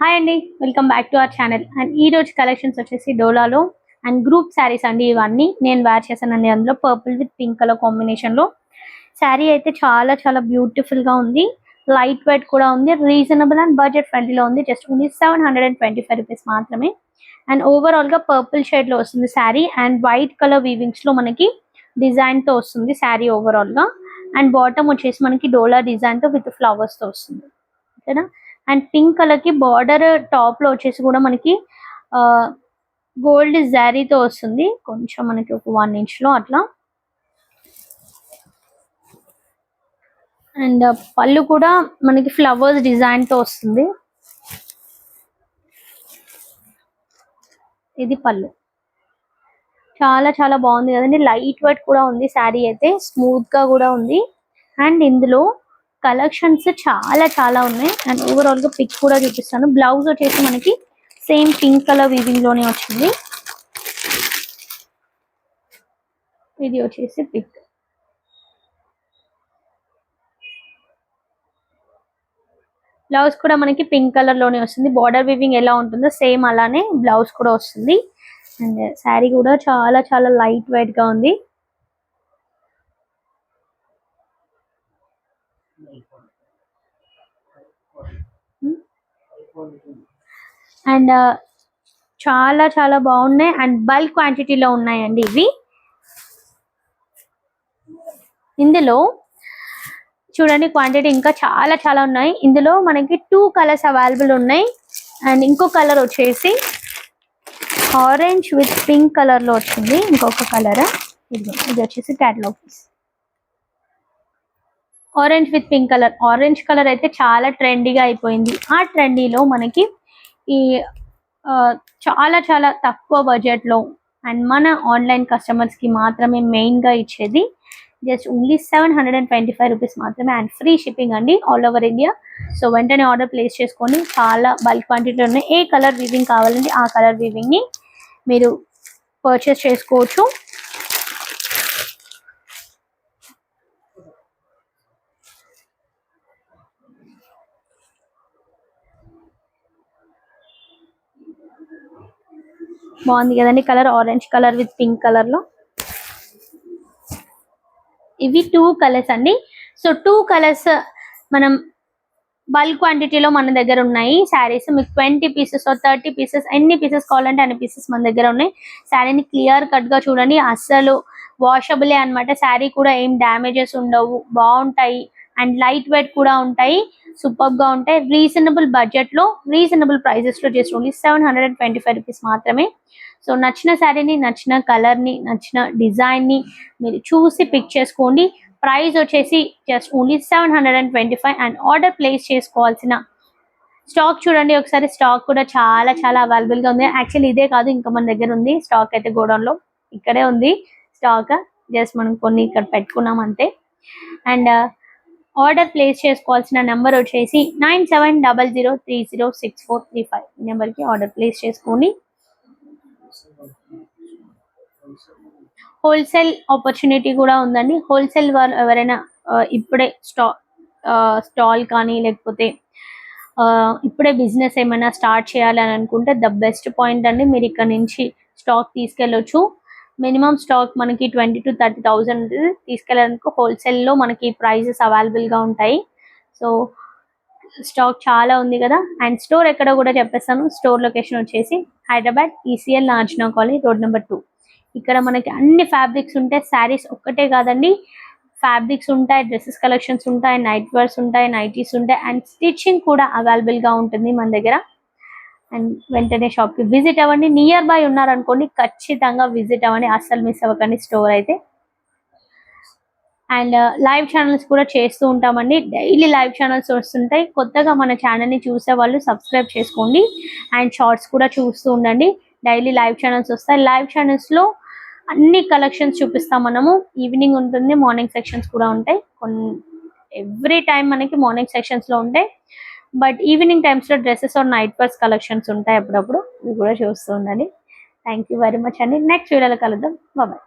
Hi అండి welcome back to our channel and ఈ రోజు కలెక్షన్స్ వచ్చేసి డోలాలో అండ్ గ్రూప్ శారీస్ అండి ఇవన్నీ. నేను వేర్ చేశానండి అందులో పర్పుల్ విత్ పింక్ కలర్ కాంబినేషన్లో. శారీ అయితే చాలా చాలా బ్యూటిఫుల్గా ఉంది. లైట్ వెయిట్ కూడా ఉంది. రీజనబుల్ అండ్ బడ్జెట్ ఫ్రెండ్లీలో ఉంది. Just only seven hundred and twenty five rupees మాత్రమే అండ్ ఓవరాల్గా పర్పుల్ షేడ్లో వస్తుంది శారీ అండ్ వైట్ కలర్ వీవింగ్స్లో మనకి డిజైన్తో వస్తుంది శారీ ఓవరాల్గా అండ్ బాటమ్ వచ్చేసి మనకి డోలా డిజైన్తో విత్ ఫ్లవర్స్తో వస్తుంది. ఓకేనా అండ్ పింక్ కలర్కి బార్డర్ టాప్లో వచ్చేసి కూడా మనకి గోల్డ్ జారీతో వస్తుంది. కొంచెం మనకి ఒక వన్ ఇంచ్లో అట్లా. అండ్ పళ్ళు కూడా మనకి ఫ్లవర్స్ డిజైన్తో వస్తుంది. ఇది పళ్ళు. చాలా చాలా బాగుంది కదండి. లైట్ వెయిట్ కూడా ఉంది శారీ అయితే. స్మూత్గా కూడా ఉంది. అండ్ ఇందులో కలెక్షన్స్ చాలా చాలా ఉన్నాయి. అండ్ ఓవరాల్గా పిక్ కూడా చూపిస్తాను. బ్లౌజ్ వచ్చేసి మనకి సేమ్ పింక్ కలర్ వీవింగ్లోనే వచ్చింది. ఇది వచ్చేసి పిక్. బ్లౌజ్ కూడా మనకి పింక్ కలర్లోనే వస్తుంది. బార్డర్ వీవింగ్ ఎలా ఉంటుందో సేమ్ అలానే బ్లౌజ్ కూడా వస్తుంది. అండ్ శారీ కూడా చాలా చాలా లైట్ వెయిట్గా ఉంది. అండ్ uh, చాలా చాలా బాగున్నాయి. అండ్ బల్క్ క్వాంటిటీలో ఉన్నాయండి ఇవి. ఇందులో చూడండి క్వాంటిటీ ఇంకా చాలా చాలా ఉన్నాయి. ఇందులో మనకి టూ కలర్స్ అవైలబుల్ ఉన్నాయి. అండ్ ఇంకో కలర్ వచ్చేసి ఆరెంజ్ విత్ పింక్ కలర్లో వచ్చింది. ఇంకొక కలర్ ఇది ఇది వచ్చేసి catalogue piece orange with pink colour orange colour అయితే చాలా ట్రెండీగా అయిపోయింది. ఆ ట్రెండీలో మనకి ఈ చాలా చాలా తక్కువ బడ్జెట్లో అండ్ మన ఆన్లైన్ కస్టమర్స్కి మాత్రమే మెయిన్గా ఇచ్చేది just only seven hundred and twenty five rupees మాత్రమే అండ్ ఫ్రీ షిప్పింగ్ అండి ఆల్ ఓవర్ ఇండియా సో వెంటనే ఆర్డర్ ప్లేస్ చేసుకోండి చాలా బల్క్ క్వాంటిటీ ఉన్నాయి ఏ కలర్ వీవింగ్ కావాలంటే ఆ కలర్ వీవింగ్ని మీరు పర్చేస్ చేసుకోవచ్చు. బాగుంది కదండి colour orange colour with pink కలర్లో. ఇవి టూ కలర్స్ అండి. సో టూ కలర్స్ మనం బల్క్ క్వాంటిటీలో మన దగ్గర ఉన్నాయి శారీస్ మీకు ట్వంటీ పీసెస్ థర్టీ పీసెస్ ఎన్ని పీసెస్ కావాలంటే అన్ని పీసెస్ మన దగ్గర ఉన్నాయి. శారీని క్లియర్ కట్గా చూడండి. అస్సలు వాషబులే అన్నమాట. శారీ కూడా ఏం డ్యామేజెస్ ఉండవు. బాగుంటాయి. అండ్ లైట్ వెయిట్ కూడా ఉంటాయి. సూపర్గా ఉంటాయి రీజనబుల్ బడ్జెట్లో రీజనబుల్ ప్రైజెస్లో just only seven hundred and twenty five rupees మాత్రమే. సో నచ్చిన శారీని నచ్చిన కలర్ని నచ్చిన డిజైన్ని మీరు చూసి పిక్ చేసుకోండి. ప్రైస్ వచ్చేసి just only seven hundred and twenty five and order place చేసుకోవాల్సిన స్టాక్ చూడండి. ఒకసారి స్టాక్ కూడా చాలా చాలా అవైలబుల్గా ఉంది. యాక్చువల్లీ ఇదే కాదు ఇంకా మన దగ్గర ఉంది. స్టాక్ అయితే గోడౌన్లో ఇక్కడే ఉంది. స్టాక్ జస్ట్ మనం కొన్ని ఇక్కడ పెట్టుకున్నాం అంతే. అండ్ ఆర్డర్ ప్లేస్ చేసుకోవాల్సిన నెంబర్ వచ్చేసి nine seven double zero three zero six four three five ఈ నెంబర్కి ఆర్డర్ ప్లేస్ చేసుకోండి హోల్సేల్ ఆపర్చునిటీ కూడా ఉందండి. హోల్సేల్ వాళ్ళు ఎవరైనా ఇప్పుడే స్టా స్టాల్ కానీ లేకపోతే ఇప్పుడే బిజినెస్ ఏమైనా స్టార్ట్ చేయాలని అనుకుంటే ద బెస్ట్ పాయింట్ అండి. మీరు ఇక్కడ నుంచి స్టాక్ తీసుకెళ్ళొచ్చు. మినిమం స్టాక్ మనకి ట్వంటీ టు థర్టీ థౌజండ్ తీసుకెళ్ళడానికి హోల్సేల్లో మనకి ప్రైజెస్ అవైలబుల్గా ఉంటాయి. సో స్టాక్ చాలా ఉంది కదా. అండ్ స్టోర్ ఎక్కడ కూడా చెప్పేస్తాను. స్టోర్ లొకేషన్ వచ్చేసి హైదరాబాద్ ఈసీఎల్ నార్జనా కాలనీ రోడ్ నెంబర్ టూ ఇక్కడ మనకి అన్ని ఫ్యాబ్రిక్స్ ఉంటాయి. శారీస్ ఒక్కటే కాదండి. ఫ్యాబ్రిక్స్ ఉంటాయి డ్రెస్సెస్ కలెక్షన్స్ ఉంటాయి నైట్ వేర్స్ ఉంటాయి నైటీస్ ఉంటాయి. అండ్ స్టిచ్చింగ్ కూడా అవైలబుల్గా ఉంటుంది మన దగ్గర. అండ్ వెంటనే షాప్కి విజిట్ అవ్వండి. నియర్ బై ఉన్నారనుకోండి ఖచ్చితంగా విజిట్ అవ్వండి. అస్సలు మిస్ అవ్వకండి. స్టోర్ అయితే. అండ్ లైవ్ ఛానల్స్ కూడా చేస్తూ ఉంటామండి. డైలీ లైవ్ ఛానల్స్ వస్తుంటాయి. కొత్తగా మన ఛానల్ని చూసే వాళ్ళు సబ్స్క్రైబ్ చేసుకోండి. అండ్ షార్ట్స్ కూడా చూస్తూ ఉండండి. డైలీ లైవ్ ఛానల్స్ వస్తాయి. లైవ్ ఛానల్స్లో అన్ని కలెక్షన్స్ చూపిస్తాం మనము. ఈవినింగ్ ఉంటుంది మార్నింగ్ సెక్షన్స్ కూడా ఉంటాయి. కొన్ని ఎవ్రీ టైం మనకి మార్నింగ్ సెక్షన్స్లో ఉంటాయి. బట్ ఈవినింగ్ టైమ్స్లో dresses or night purse collections ఉంటాయి అప్పుడప్పుడు. ఇవి కూడా చూస్తూ ఉండాలి థ్యాంక్ యూ వెరీ మచ్ అండి. నెక్స్ట్ వీడియోలో కలుద్దాం. బాబాయ్